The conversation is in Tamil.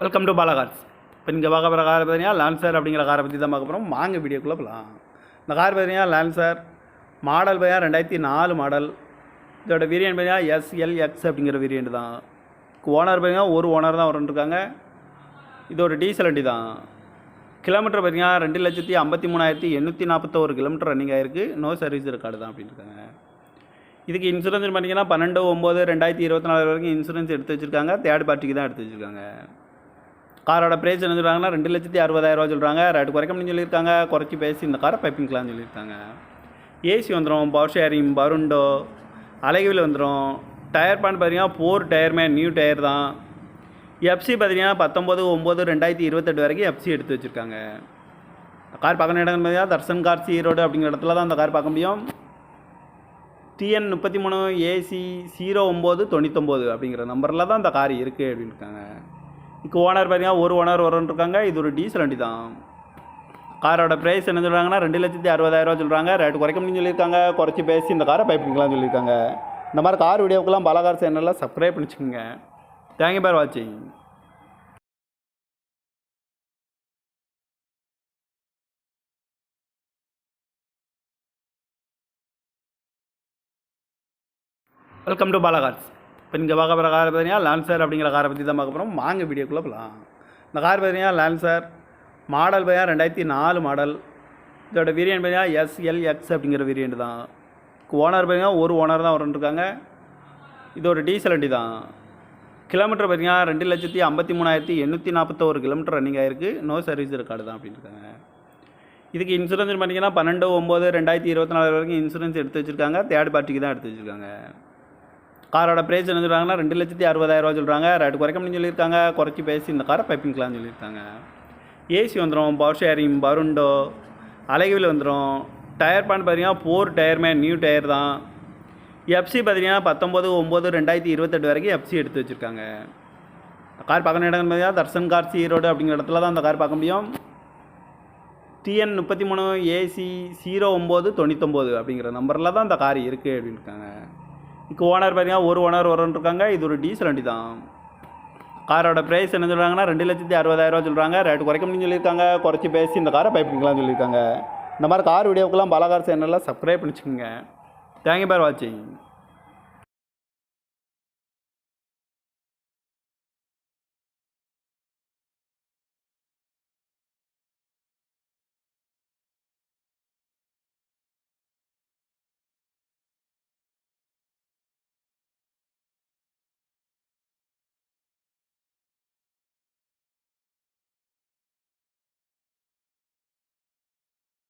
வெல்கம் டு பாலாகார்ஸ் இப்போ இங்கே பார்க்க போகிற கார் பார்த்தீங்கன்னா லான்சர் அப்படிங்கிற காரை பற்றி தான் பார்க்க போகிறோம் வாங்க வீடியோக்குள்ளே போகலாம் இந்த கார் பார்த்தீங்கன்னா லான்சர் மாடல் பார்த்தீங்கன்னா ரெண்டாயிரத்தி நாலு மாடல் இதோட வேரியன்ட் பார்த்தீங்கன்னா எஸ்எல்எக்ஸ் அப்படிங்கிற வேரியன்ட் தான். ஓனர் பார்த்தீங்கன்னா ஒரு ஓனர் தான் வரன்ட்ருக்காங்க இது ஒரு டீசல் வண்டி தான். கிலோமீட்டர் பார்த்தீங்கன்னா ரெண்டு லட்சத்தி ஐம்பத்தி மூணாயிரத்தி எண்ணூற்றி நாற்பத்தோரு கிலோமீட்டர் ரன்னிங் ஆயிருக்கு. நோ சர்வீஸ் ரெக்கார்டு தான் அப்படின்னு இருக்காங்க இதுக்கு இன்சூரன்ஸ் பார்த்தீங்கன்னா பன்னெண்டு ஒம்பது ரெண்டாயிரத்தி இருபத்தி நாலு வரைக்கும் இன்சூரன்ஸ் எடுத்து வச்சுருக்காங்க. தேர்ட் பார்ட்டிக்கு தான் எடுத்து வச்சுருக்காங்க. காரோட ப்ரைஸ் என்ன சொல்கிறாங்கன்னா ரெண்டு லட்சத்தி அறுபதாயிரரூவா சொல்கிறாங்க ரேட்டு குறைக்க முடியும்னு சொல்லியிருக்காங்க. குறைச்சி பேசி இந்த காரை பைப்பிங்கலாம்னு சொல்லியிருக்காங்க. ஏசி வந்துடும் பவர் ஷேரிங் பருண்டோ அலைவில் வந்துடும் டயர் பேண்ட் பார்த்தீங்கன்னா ஃபோர் டயருமே நியூ டயர் தான். எஃப்சி பார்த்தீங்கன்னா பத்தொம்போது ஒம்பது ரெண்டாயிரத்தி இருபத்தெட்டு வரைக்கும் எஃப்சி எடுத்து வச்சுருக்காங்க. கார் பார்க்கணும் இடம் பார்த்தீங்கன்னா தர்சன் கார்ஸ் ஈரோடு அப்படிங்கிற இடத்துல தான் அந்த கார் பார்க்க முடியும். டிஎன் முப்பத்தி மூணு ஏசி ஜீரோ ஒம்பது தொண்ணூத்தொம்பது அப்படிங்கிற நம்பரில் தான் இந்த கார் இருக்குது அப்படின்னு இருக்காங்க. இப்போ ஓனர் பார்த்தீங்கன்னா ஒரு ஓனர் வரும்னு இருக்காங்க இது ஒரு டீசல் வண்டி தான். காரோட ப்ரைஸ் என்ன சொல்கிறாங்கன்னா ரெண்டு லட்சத்தி அறுபதாயிரரூவா சொல்கிறாங்க ரேட்டு குறைக்க முடியும்னு சொல்லியிருக்காங்க. குறைச்சி பேசி இந்த காரை பைப்பிங்கலாம் சொல்லியிருக்காங்க. இந்த மாதிரி கார் வீடியோக்கெல்லாம் பலகார் சேனலில் சப்ஸ்கிரைப் பண்ணிச்சுக்கோங்க. தேங்க்யூ பார் வாட்சிங் வெல்கம் டு பாலாகார்ஸ் இப்போ இங்கே பார்க்க போகிற கார் பார்த்தீங்கன்னா லான்சர் அப்படிங்கிற காரை பற்றி தான் பார்க்க போகிறோம் வாங்க வீடியோக்குள்ளே போகலாம் இந்த கார் பார்த்தீங்கன்னா லான்சர் மாடல் பார்த்தீங்கன்னா ரெண்டாயிரத்தி நாலு மாடல் இதோட வேரியன்ட் பார்த்தீங்கன்னா எஸ்எல்எக்ஸ் அப்படிங்கிற வேரியன்ட் தான். ஓனர் பார்த்தீங்கன்னா ஒரு ஓனர் தான் வரன்ட்ருக்காங்க இது ஒரு டீசல் வண்டி தான். கிலோமீட்டர் பார்த்தீங்கன்னா ரெண்டு லட்சத்தி ஐம்பத்தி மூணாயிரத்தி எண்ணூற்றி நாற்பத்தோரு கிலோமீட்டர் ரன்னிங் ஆயிருக்கு. நோ சர்வீஸ் ரெக்கார்டு தான் அப்படின்னு இருக்காங்க. இதுக்கு இன்சூரன்ஸ் பார்த்தீங்கன்னா பன்னெண்டு ஒம்பது ரெண்டாயிரத்தி இருபத்தி நாலு வரைக்கும் இன்சூரன்ஸ் எடுத்து வச்சுருக்காங்க. தேர்ட் பார்ட்டிக்கு தான் எடுத்து வச்சுருக்காங்க. காரோட ப்ரைஸ் என்ன சொல்கிறாங்கன்னா ரெண்டு லட்சத்தி அறுபதாயிரரூவா சொல்கிறாங்க ரேட்டு குறைக்க முடியும்னு சொல்லியிருக்காங்க. குறைச்சி பேசி இந்த காரை பைப்பிங்கலாம்னு சொல்லியிருக்காங்க. ஏசி வந்துடும் பவர் ஷேரிங் பருண்டோ அலைவில் வந்துடும் டயர் பேண்ட் பார்த்தீங்கன்னா ஃபோர் டயருமே நியூ டயர் தான். எஃப்சி பார்த்தீங்கன்னா பத்தொம்போது ஒம்பது ரெண்டாயிரத்தி இருபத்தெட்டு வரைக்கும் எஃப்சி எடுத்து வச்சுருக்காங்க. கார் பார்க்கணும் இடங்கள் பார்த்தீங்கன்னா தர்சன் சி ரோடு அப்படிங்கிற இடத்துல தான் அந்த கார் பார்க்க முடியும். டிஎன் முப்பத்தி மூணு ஏசி ஜீரோ ஒம்பது தொண்ணூத்தொம்பது அப்படிங்கிற நம்பரில் தான் இந்த கார் இருக்குது அப்படின்னு இப்போ ஓனர் பார்த்தீங்கன்னா ஒரு ஓனர் வரும்னு இருக்காங்க இது ஒரு டீசல் வண்டி தான். காரோட ப்ரைஸ் என்ன சொல்கிறாங்கன்னா ரெண்டு லட்சத்தி அறுபதாயிரரூவா சொல்கிறாங்க ரேட்டு குறைக்க முடியும்னு சொல்லியிருக்காங்க. குறைச்சி பேசி இந்த காரை பைப்பிங்கலாம் சொல்லியிருக்காங்க. இந்த மாதிரி கார் வீடியோக்கெல்லாம் பலகார் சேனலில் சப்ஸ்கிரைப் பண்ணிச்சுக்கோங்க. தேங்க்யூ பார் வாட்சிங்